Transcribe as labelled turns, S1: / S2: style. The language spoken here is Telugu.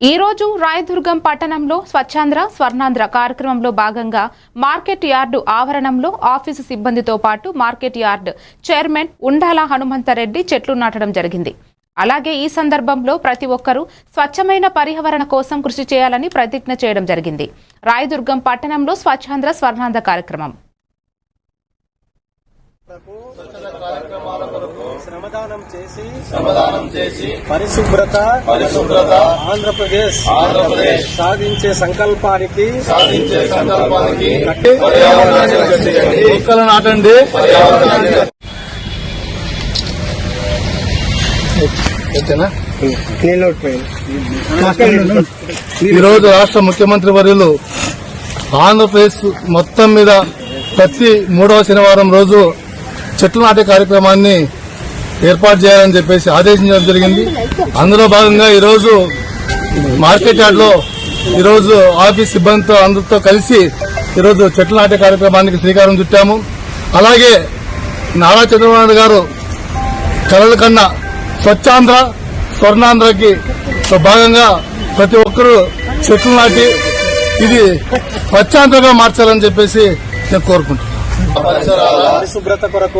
S1: ఈ రోజు రాయదుర్గం పట్టణంలో స్వచ్ఛాంధ్ర స్వర్ణాంధ్ర కార్యక్రమంలో భాగంగా మార్కెట్ యార్డు ఆవరణంలో ఆఫీసు సిబ్బందితో పాటు మార్కెట్ యార్డ్ చైర్మన్ ఉండాల హనుమంతరెడ్డి చెట్లు నాటడం జరిగింది. అలాగే ఈ సందర్భంలో ప్రతి ఒక్కరూ స్వచ్ఛమైన పర్యావరణ కోసం కృషి చేయాలని ప్రతిజ్ఞ చేయడం జరిగింది. రాయదుర్గం పట్టణంలో స్వచ్ఛాంధ్ర స్వర్ణాంధ్ర కార్యక్రమం.
S2: శ్రమదానం చేసి
S3: శ్రమదానం చేసి
S2: పరిశుభ్రత
S3: పరిశుభ్రత
S2: ఆంధ్రప్రదేశ్
S3: ఆంధ్రప్రదేశ్
S2: సాధించే సంకల్పానికి
S3: సాధించే సంకల్పానికి
S2: మొక్కలు నాటండి.
S4: ఈరోజు రాష్ట్ర ముఖ్యమంత్రి వర్యులు ఆంధ్రప్రదేశ్ మొత్తం మీద ప్రతి మూడవ శనివారం రోజు చెట్లు నాటే కార్యక్రమాన్ని ఏర్పాటు చేయాలని చెప్పేసి ఆదేశించడం జరిగింది. అందులో భాగంగా ఈరోజు మార్కెట్ యార్డ్లో ఈరోజు ఆఫీస్ సిబ్బందితో అందరితో కలిసి ఈరోజు చెట్లు నాటే కార్యక్రమానికి శ్రీకారం చుట్టాము. అలాగే నారా చంద్రబాబు నాయుడు గారు కలల కన్నా స్వచ్ఛాంధ్ర స్వర్ణాంధ్రకి భాగంగా ప్రతి ఒక్కరూ చెట్లు నాటి ఇది స్వచ్ఛాంధ్రగా మార్చాలని చెప్పేసి నేను కోరుకుంటున్నాను.
S2: పరిశుభ్రత కొరకు